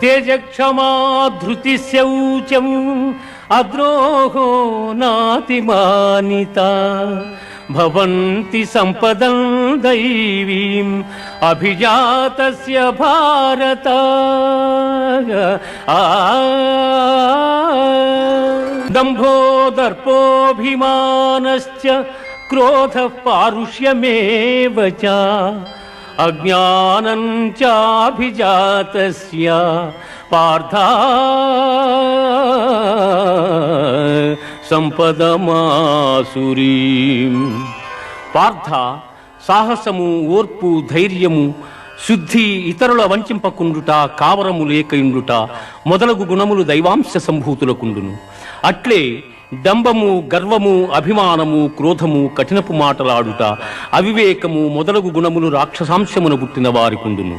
తేజక్షమా ధృతి శౌచం అద్రోహో నాతిమానిత భవంతి సంపదం దైవీం అభిజాతస్య భారత. ఆ. దంభో దర్పోభిమానశ్చ క్రోధ పారుష్యమేవ చ. అజ్ఞానం చాభిజాత పార్థ సంపదమాసురీ పార్థ సాహసము ఓర్పు ధైర్యము శుద్ధి ఇతరుల వంచింపకుండుట కావరము లేకయుండుట మొదలగు గుణములు దైవాంశ సంభూతులకుండును. అట్లే డంబము గర్వము అభిమానము క్రోధము కఠినపు మాటలాడుట అవివేకము మొదలగు గుణములు రాక్షసాంశమున పుట్టిన వారికుండును